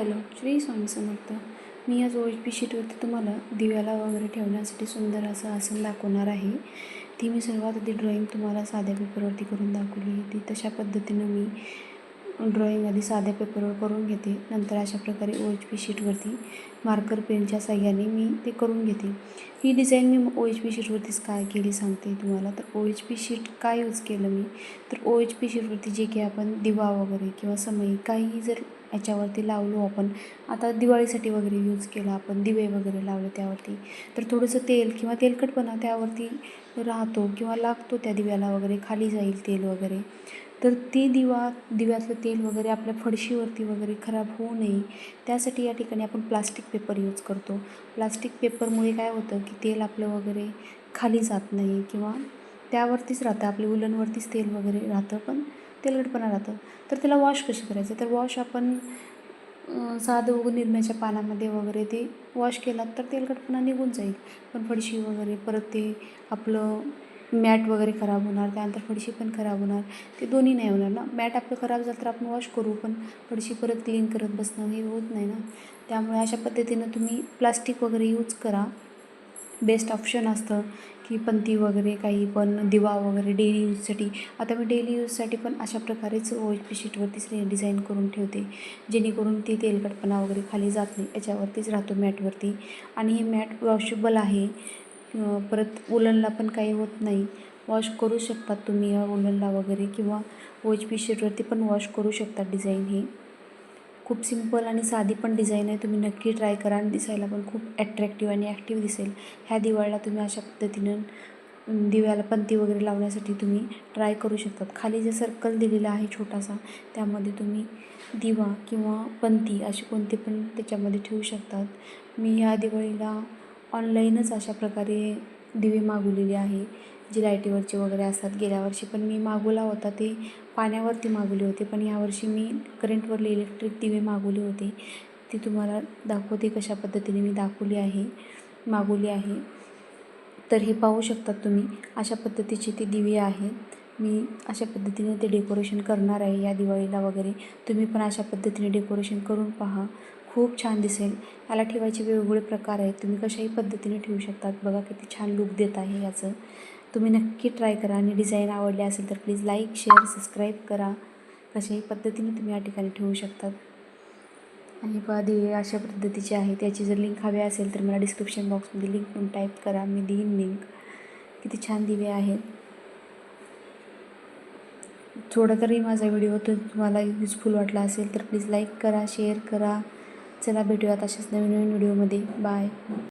Hello Shri Swami Samarth. मी आज O P शीटवरती तुम्हाला दिव्याला वगैरे ठेवण्यासाठी सुंदर असं आसन दाखवणार आहे. ती मी सर्वात आधी ड्रॉईंग तुम्हाला साध्या पेपरवरती करून दाखवली आहे. ती तशा पद्धतीनं मी ड्रॉईंग आधी साध्या पेपरवर करून घेते. नंतर अशा प्रकारे ओ एच पी शीटवरती मार्कर पेनच्या साह्याने मी ते करून घेते. ही डिझाईन मी ओ एच पी शीटवरतीच काय केली सांगते तुम्हाला? तर ओ एच पी शीट काय यूज केलं मी? तर ओ एच पी शीटवरती जे की आपण दिवा वगैरे किंवा समयी काहीही जर याच्यावरती लावलो आपण आता दिवाळीसाठी वगैरे यूज केला आपण दिवे वगैरे लावले त्यावरती तर थोडंसं तेल किंवा तेलकटपणा त्यावरती राहतो किंवा लागतो त्या दिव्याला वगैरे खाली जाईल तेल वगैरे. तर ते दिवा दिव्यातलं तेल वगैरे आपल्या फडशीवरती वगैरे खराब होऊ नये. त्यासाठी या ठिकाणी आपण प्लास्टिक पेपर यूज करतो. प्लास्टिक पेपरमुळे काय होतं की तेल आपलं वगैरे खाली जात नाही किंवा त्यावरतीच राहतं. आपल्या उलनवरतीच तेल वगैरे राहतं पण तेलकटपणा राहतं. तर त्याला वॉश कसं करायचं? तर वॉश आपण साधं उगं निरम्याच्या पानामध्ये वगैरे ते वॉश केलात तर तेलकटपणा निघून जाईल. पण फडशी वगैरे परत ते आपलं मॅट वगैरे खराब होणार त्यानंतर फडशी पण खराब होणार. ते दोन्ही नाही होणार ना. मॅट आपलं खराब झालं तर आपण वॉश करू पण फडशी परत क्लीन करत बसणं हे होत नाही ना. त्यामुळे अशा पद्धतीनं तुम्ही प्लास्टिक वगैरे यूज करा. बेस्ट ऑप्शन असतं की पंती वगैरे काही पण दिवा वगैरे डेली यूजसाठी आता मी डेली यूजसाठी पण अशा प्रकारेच ओ डिझाईन करून ठेवते. जेणेकरून ती तेलकटपणा वगैरे खाली जात नाही. याच्यावरतीच राहतो मॅटवरती. आणि हे मॅट वॉशेबल आहे. परत उलनला पण काही होत नाही. वॉश करू शकतात तुम्ही या उलनला वगैरे किंवा ओ पी शीटवरती पण वॉश करू शकतात डिझाईन ही. खूप सिंपल आणि साधी पण डिझाईन आहे. तुम्ही नक्की ट्राय करा आणि दिसायला पण खूप ॲट्रॅक्टिव्ह आणि ॲक्टिव्ह दिसेल. ह्या दिवाळीला तुम्ही अशा पद्धतीनं दिव्याला पंती वगैरे लावण्यासाठी तुम्ही ट्राय करू शकतात खाली जे सर्कल दिलेला आहे छोटासा त्यामध्ये तुम्ही दिवा किंवा पंती अशी कोणती पण त्याच्यामध्ये ठेवू शकतात. मी ह्या दिवाळीला ऑनलाईनच अशा प्रकारे दिवे मागवलेले आहे. जे लाईटीवरचे वगैरे असतात. गेल्या वर्षी पण मी मागवला होता. ते पाण्यावरती मागवले होते. पण यावर्षी मी करंटवरले इलेक्ट्रिक दिवे मागवले होते. ते तुम्हाला दाखवते कशा पद्धतीने मी दाखवली आहे मागवली आहे. तर हे पाहू शकतात तुम्ही अशा पद्धतीचे ते दिवे आहेत. मी अशा पद्धतीने ते डेकोरेशन करणार आहे. या दिवाळीला वगैरे तुम्ही पण अशा पद्धतीने डेकोरेशन करून पहा. खूप छान दिसेल. याला ठेवायचे वेगवेगळे प्रकार आहेत. तुम्ही कशाही पद्धतीने ठेवू शकतात. बघा किती छान लुक देत आहे याचं. तुम्ही नक्की ट्राय करा आणि डिझाईन आवडले असेल तर प्लीज लाईक शेअर सबस्क्राईब करा. कशाही पद्धतीने तुम्ही या ठिकाणी ठेवू शकतात. आणि बघा दिवे अशा पद्धतीचे आहेत. त्याची जर लिंक हवी असेल तर मला डिस्क्रिप्शन बॉक्समध्ये लिंक पण टाईप करा. मी देईन लिंक किती छान दिवे आहेत. थोडा तरी माझा व्हिडिओ तर तुम्हाला युजफुल वाटला असेल तर प्लीज लाईक करा शेअर करा. चला भेटूयात अशाच नवीन नवीन व्हिडिओमध्ये. बाय.